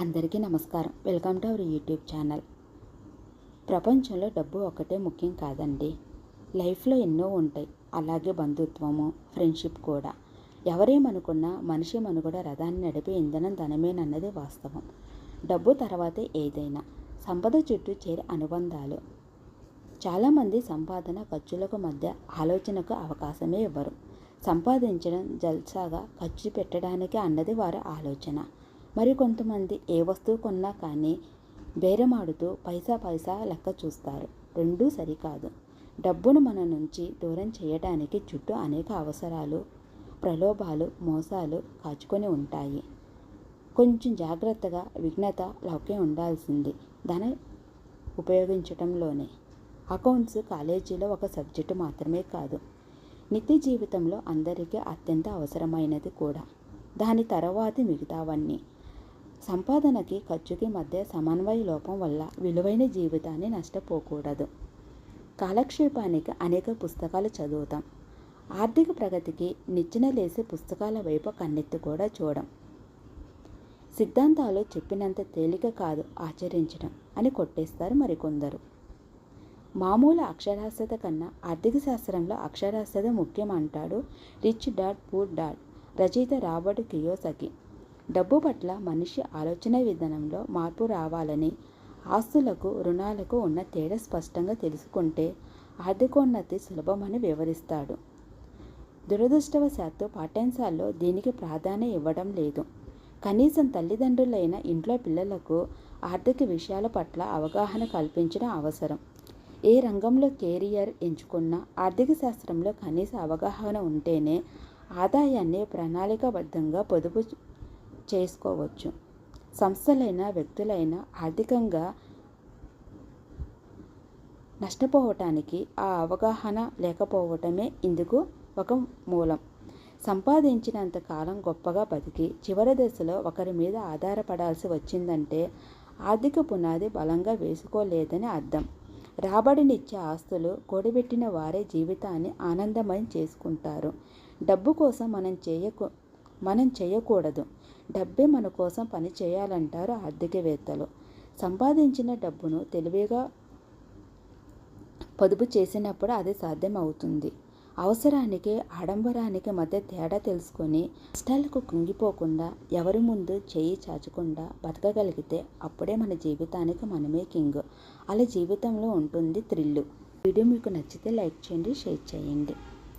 అందరికీ నమస్కారం. Welcome to our YouTube channel. ప్రపంచంలో డబ్బు ఒక్కటే ముఖ్యం కాదండి. లైఫ్లో ఎన్నో ఉంటాయి. అలాగే బంధుత్వము ఫ్రెండ్షిప్ కూడా. ఎవరేమనుకున్నా మనిషి మనుగడ రథాన్ని నడిపే ఇంధనం ధనమేనన్నది వాస్తవం. డబ్బు తర్వాతే ఏదైనా. సంపద చుట్టూ చేరే అనుబంధాలు. చాలామంది సంపాదన ఖర్చులకు మధ్య ఆలోచనకు అవకాశమే ఇవ్వరు. సంపాదించడం జల్సాగా ఖర్చు పెట్టడానికి అన్నది వారి ఆలోచన. మరి కొంతమంది ఏ వస్తువు కొన్నా కానీ బేరమాడుతూ పైసా పైసా లెక్క చూస్తారు. రెండూ సరికాదు. డబ్బును మన నుంచి దూరం చేయడానికి చుట్టూ అనేక అవసరాలు ప్రలోభాలు మోసాలు కాచుకొని ఉంటాయి. కొంచెం జాగ్రత్తగా విఘ్నత లౌక్యం ఉండాల్సింది. ధన ఉపయోగించటంలోనే. అకౌంట్స్ కాలేజీలో ఒక సబ్జెక్టు మాత్రమే కాదు. నిత్య జీవితంలో అందరికీ అత్యంత అవసరమైనది కూడా. దాని తర్వాతి మిగతావన్నీ. సంపాదనకి ఖర్చుకి మధ్య సమన్వయ లోపం వల్ల విలువైన జీవితాన్ని నష్టపోకూడదు. కాలక్షేపానికి అనేక పుస్తకాలు చదువుతాం. ఆర్థిక ప్రగతికి నిచ్చెన లేసే పుస్తకాల వైపు కన్నెత్తి కూడా చూడం. సిద్ధాంతాలు చెప్పినంత తేలిక కాదు ఆచరించడం అని కొట్టేస్తారు మరికొందరు. మామూలు అక్షరాస్యత కన్నా ఆర్థిక శాస్త్రంలో అక్షరాస్యత ముఖ్యం అంటాడు రిచ్ డాడ్ పూర్ డాడ్ రచయిత రాబర్ట్ కియోసకి. డబ్బు పట్ల మనిషి ఆలోచన విధానంలో మార్పు రావాలని ఆస్తులకు రుణాలకు ఉన్న తేడా స్పష్టంగా తెలుసుకుంటే ఆర్థికోన్నతి సులభమని వివరిస్తాడు. దురదృష్టవశాత్తు పాఠ్యాంశాల్లో దీనికి ప్రాధాన్యం ఇవ్వడం లేదు. కనీసం తల్లిదండ్రులైన ఇంట్లో పిల్లలకు ఆర్థిక విషయాల పట్ల అవగాహన కల్పించడం అవసరం. ఏ రంగంలో కెరియర్ ఎంచుకున్నా ఆర్థిక శాస్త్రంలో కనీస అవగాహన ఉంటేనే ఆదాయాన్ని ప్రణాళికాబద్ధంగా పొదుపు చేసుకోవచ్చు. సంస్థలైన వ్యక్తులైన ఆర్థికంగా నష్టపోవటానికి ఆ అవగాహన లేకపోవటమే ఇందుకు ఒక మూలం. సంపాదించినంత కాలం గొప్పగా బతికి చివరి దశలో ఒకరి మీద ఆధారపడాల్సి వచ్చిందంటే ఆర్థిక పునాది బలంగా వేసుకోలేదని అర్థం. రాబడినిచ్చే ఆస్తులు కూడబెట్టిన వారే జీవితాన్ని ఆనందమయం చేసుకుంటారు. డబ్బు కోసం మనం చేయకు మనం చేయకూడదు. డబ్బే మన కోసం పని చేయాలంటారు ఆర్థికవేత్తలు. సంపాదించిన డబ్బును తెలివిగా పొదుపు చేసినప్పుడు అది సాధ్యమవుతుంది. అవసరానికి ఆడంబరానికి మధ్య తేడా తెలుసుకొని కష్టాలకు కుంగిపోకుండా ఎవరి ముందు చేయి చాచకుండా బతకగలిగితే అప్పుడే మన జీవితానికి మనమే కింగ్. అలా జీవితంలో ఉంటుంది థ్రిల్లు. వీడియో మీకు నచ్చితే లైక్ చేయండి షేర్ చేయండి.